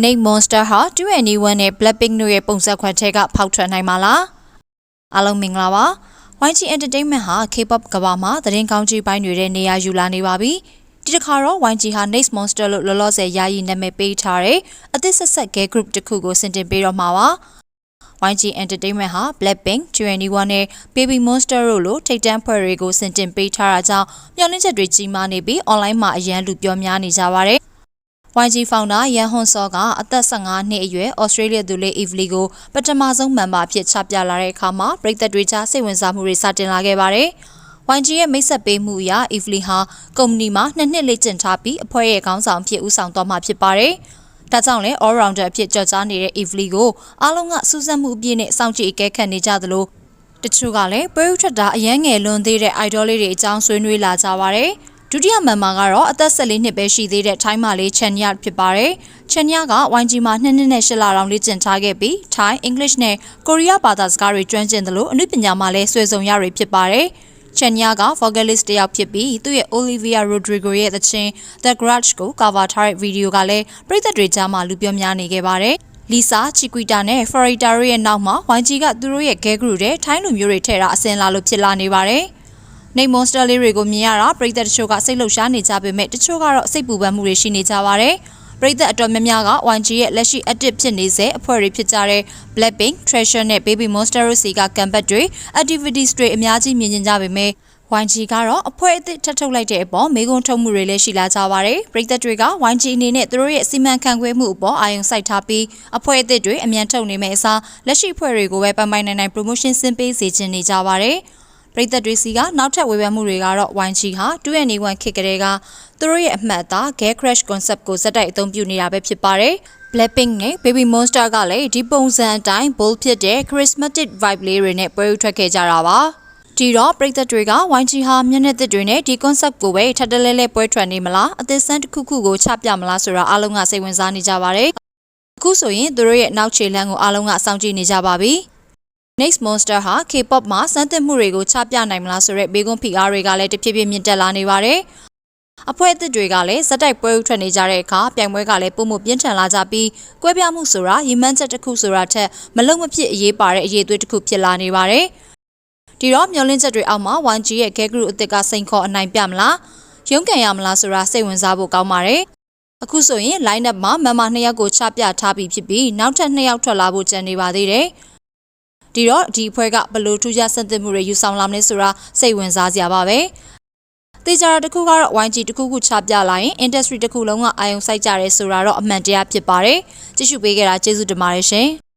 Nate Monster ဟာ 2NE1 နဲ့ Blackpink တို့ရဲ့ပုံစံခွက်ထဲကဖောက်ထွက်နိုင်မှာလားအားလုံးမင်္ဂလာပါ YG Entertainment ဟာ K-pop ကမ္ဘာမှာသတင်းကောင်းကြီးပိုင်းတွေတဲ့နေရာယူလာနေပါပြီဒီတစ်ခါတော့ YG ဟာ Nate Monster လို့လောလောဆယ်ယာယီနာမည်ပေးထားတဲ့အသစ်ဆက်ဆက် girl group တစ်ခုကိုဆင်တင်ပေးတော့မှာပါ YG Entertainment ဟာ Blackpink, 2NE1 နဲ့ Baby Monster တို့လိုထိပ်တန်းဖွဲ့တွေကိုဆင်တင်ပေးထားတာကြောင့်မျှော်လင့်ချက်တွေကြီးမားနေပြီး online မှာအရန်လူပြောများနေကြပါတယ်။ YG founder ရန်ဟွန်စောကအသက်15နှစ်အရွယ် Australia သူလေး Eve Lee ကိုပထမဆုံးမန်ပါအဖြစ်ချပြလာတဲ့အခါမှာပြည်သက်တွေကြားစိတ်ဝင်စားမှုတွေစတင်လာခဲ့ပါတယ်။ YG ရဲ့မိတ်ဆက်ပေးမှုအရ Eve Lee ဟာကုမ္ပဏီမှာနှစ်နှစ်လေ့ကျင့်ထားပြီးအဖွဲ့ရဲ့ခေါင်းဆောင်ဖြစ်ဦးဆောင်သွားမှာဖြစ်ပါတယ်။ဒါကြောင့်လည်း all rounder အဖြစ်ကြော်ကြားနေတဲ့ Eve Lee ကိုအားလုံးကစူးစမ်းမှုအပြည့်နဲ့စောင့်ကြည့်အကဲခတ်နေကြသလိုတချို့ကလည်းပွဲဥထွက်တာအရန်ငယ်လွန်သေးတဲ့ idol လေးတွေအကြောင်းဆွေးနွေးလာကြပါတယ်။ ဒုတိယမန်မာကတော့အသက်14နှစ်ပဲရှိသေးတဲ့ထိုင်းမာလေးချန်ညဖြစ်ပါတယ်။ချန်ညက YG မှာ2နှစ်နဲ့8လတောင်လေ့ကျင့်ထားခဲ့ပြီးထိုင်း English နဲ့ကိုရီးယားဘာသာစကားတွေကျွမ်းကျင်သလိုအနုပညာမှာလည်းဆွေဆောင်ရတွေဖြစ်ပါတယ်။ချန်ညာက vocalist တစ်ယောက်ဖြစ်ပြီးသူ့ရဲ့ Olivia Rodrigo ရဲ့သချင်း The Grudge ကို cover ထားတဲ့ဗီဒီယိုကလည်းပရိသတ်တွေကြားမှာလူပြောများနေခဲ့ပါတယ်။ Lisa, Chiquita နဲ့ Florida တို့ရဲ့နောက်မှာ YG ကသူတို့ရဲ့ gay group တဲ့ထိုင်းလူမျိုးတွေထည့်တာအစင်လာလို့ဖြစ်လာနေပါတယ်။ နေမွန်စတာလေးတွေကိုမြင်ရတာပရိသတ်တချို့ကစိတ်လှုပ်ရှားနေကြပေမဲ့တချို့ကတော့စိတ်ပူပန်မှုတွေရှိနေကြပါတယ်။ပရိသတ်အတော်များများက YG ရဲ့လက်ရှိ active ဖြစ်နေစေအဖွဲ့တွေဖြစ်ကြတဲ့ Blackpink, Treasure နဲ့ Baby Monster တို့စီကကမ်ဘတ်တွေ activities တွေအများကြီးမြင်ကြကြပေမဲ့ YG ကတော့အဖွဲ့အသစ်ထပ်ထုတ်လိုက်တဲ့အပေါ်မေးခွန်းထုတ်မှုတွေလည်းရှိလာကြပါတယ်။ပရိသတ်တွေက YG အနေနဲ့သူတို့ရဲ့စီမံခန့်ခွဲမှုအပေါ်အာရုံစိုက်ထားပြီးအဖွဲ့အသစ်တွေအမြန်ထုတ်နေမယ့်အစားလက်ရှိအဖွဲ့တွေကိုပဲပိုင်ပိုင်နိုင်နိုင် promotion ဆင်းပေးစေချင်နေကြပါတယ်။ ပရိသတ်တွေစီကနောက်ထပ်ဝေဖန်မှုတွေကတော့ YG ဟာ 2NE1 ခေတ်ကလေးကသူတို့ရဲ့အမှတ်အသား Gay Crash concept ကိုဇက်တိုက်အသုံးပြုနေတာပဲဖြစ်ပါတယ်။ Blackpink နဲ့ Baby Monster ကလည်းဒီပုံစံအတိုင်း bold ဖြစ်တဲ့ charismatic vibe လေးတွေနဲ့ပွဲဥထွက်ခဲ့ကြတာပါ။ဒီတော့ပြည်သက်တွေက YG ဟာမျက်နှာသစ်တွေနဲ့ဒီ concept ကိုပဲထပ်တလဲလဲပွဲထွက်နေမလားအသစ်ဆန်းတစ်ခုခုကိုချပြမလားဆိုတာအားလုံးကစိတ်ဝင်စားနေကြပါတယ်။အခုဆိုရင်သူတို့ရဲ့နောက်ခြေလှမ်းကိုအားလုံးကစောင့်ကြည့်နေကြပါပြီ။ Next Monster ဟာ K-pop မှာစမ်းသစ်မှုတွေကိုချပြနိုင်မလားဆိုတဲ့ဘေးကွန်းဖိအားတွေကလည်းတဖြည်းဖြည်းမြင့်တက်လာနေပါတယ်။အဖွဲ့အသစ်တွေကလည်းဇက်တိုက်ပွဲဥထွက်နေကြတဲ့အခါပြိုင်ပွဲကလည်းပုံမှုပြင်းထန်လာကြပြီးကွဲပြားမှုဆိုတာရီမန်းချက်တစ်ခုဆိုတာထက်မလုံမဖြစ်အရေးပါတဲ့အရေးသွေးတစ်ခုဖြစ်လာနေပါတယ်။ဒီတော့မျောလင်းချက်တွေအောက်မှာ 1G ရဲ့ Gay Group အသစ်ကစိန်ခေါ်အနိုင်ပြမလားရုန်းကန်ရမလားဆိုတာစိတ်ဝင်စားဖို့ကောင်းပါတယ်။အခုဆိုရင် line up မှာမမနှစ်ယောက်ကိုချပြထားပြီးဖြစ်ပြီးနောက်ထပ်နှစ်ယောက်ထွက်လာဖို့ကြံနေပါသေးတယ်။ ဒီတော့ဒီအဖွဲ့ကဘလို့ထူးခြားစံသစ်မှုတွေယူဆောင်လာမလဲဆိုတာစိတ်ဝင်စားစရာပါပဲ။တေချာတာတစ်ခုကတော့ YG တစ်ခုခုချပြလာရင် industry တစ်ခုလုံးကအာရုံစိုက်ကြရဲဆိုတာတော့အမှန်တရားဖြစ်ပါတယ်။ကြည့်ရှုပေးကြတာကျေးဇူးတင်ပါတယ်ရှင်။